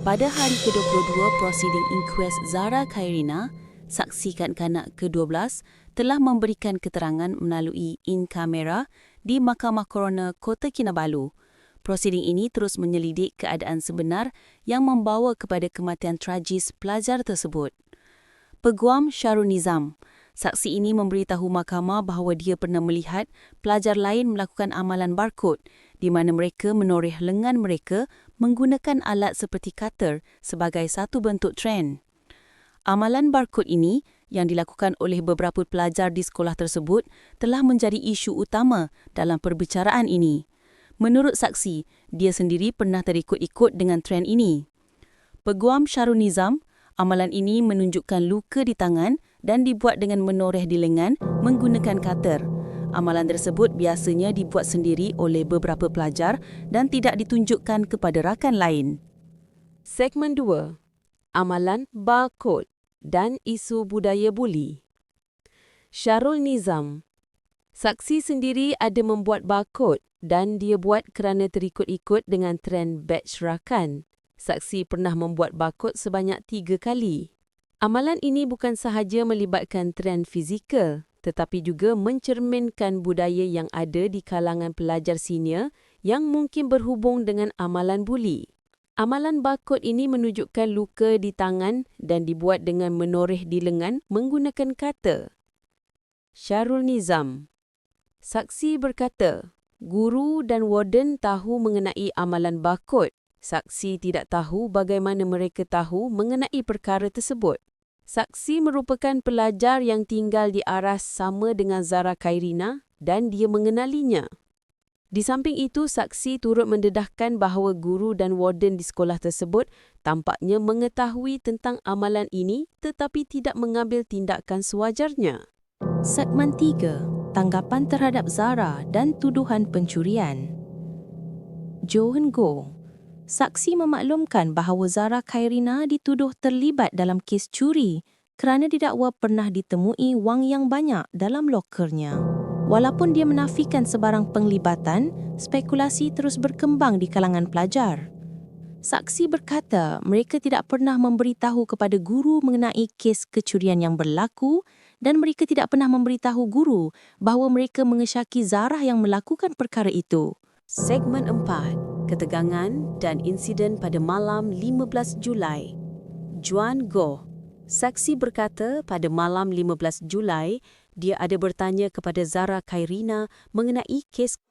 Pada hari ke-22 prosiding inquest Zara Khairina, saksi kanak-kanak ke-12 telah memberikan keterangan melalui in kamera di Mahkamah Coroner Kota Kinabalu. Prosiding ini terus menyelidik keadaan sebenar yang membawa kepada kematian tragis pelajar tersebut. Peguam Syarul Nizam, saksi ini memberitahu mahkamah bahawa dia pernah melihat pelajar lain melakukan amalan barcode di mana mereka menoreh lengan mereka menggunakan alat seperti cutter sebagai satu bentuk trend. Amalan barcode ini yang dilakukan oleh beberapa pelajar di sekolah tersebut telah menjadi isu utama dalam perbicaraan ini. Menurut saksi, dia sendiri pernah terikut-ikut dengan trend ini. Peguam Syarul Nizam, amalan ini menunjukkan luka di tangan dan dibuat dengan menoreh di lengan menggunakan cutter. Amalan tersebut biasanya dibuat sendiri oleh beberapa pelajar dan tidak ditunjukkan kepada rakan lain. Segmen 2. Amalan barcode dan isu budaya buli. Syarul Nizam. Saksi sendiri ada membuat barcode dan dia buat kerana terikut-ikut dengan trend batch rakan. Saksi pernah membuat barcode sebanyak tiga kali. Amalan ini bukan sahaja melibatkan trend fizikal, tetapi juga mencerminkan budaya yang ada di kalangan pelajar senior yang mungkin berhubung dengan amalan buli. Amalan barcode ini menunjukkan luka di tangan dan dibuat dengan menoreh di lengan menggunakan kata. Syarul Nizam Saksi berkata, guru dan warden tahu mengenai amalan barcode. Saksi tidak tahu bagaimana mereka tahu mengenai perkara tersebut. Saksi merupakan pelajar yang tinggal di aras sama dengan Zara Khairina dan dia mengenalinya. Di samping itu, saksi turut mendedahkan bahawa guru dan warden di sekolah tersebut tampaknya mengetahui tentang amalan ini tetapi tidak mengambil tindakan sewajarnya. Segmen 3. Tanggapan terhadap Zara dan tuduhan pencurian. Johan Go. Saksi memaklumkan bahawa Zara Khairina dituduh terlibat dalam kes curi kerana didakwa pernah ditemui wang yang banyak dalam lokernya. Walaupun dia menafikan sebarang penglibatan, spekulasi terus berkembang di kalangan pelajar. Saksi berkata mereka tidak pernah memberitahu kepada guru mengenai kes kecurian yang berlaku dan mereka tidak pernah memberitahu guru bahawa mereka mengesyaki Zarah yang melakukan perkara itu. Segmen 4. Ketegangan dan insiden pada malam 15 Julai. Juan Go. Saksi berkata pada malam 15 Julai, dia ada bertanya kepada Zara Khairina mengenai kes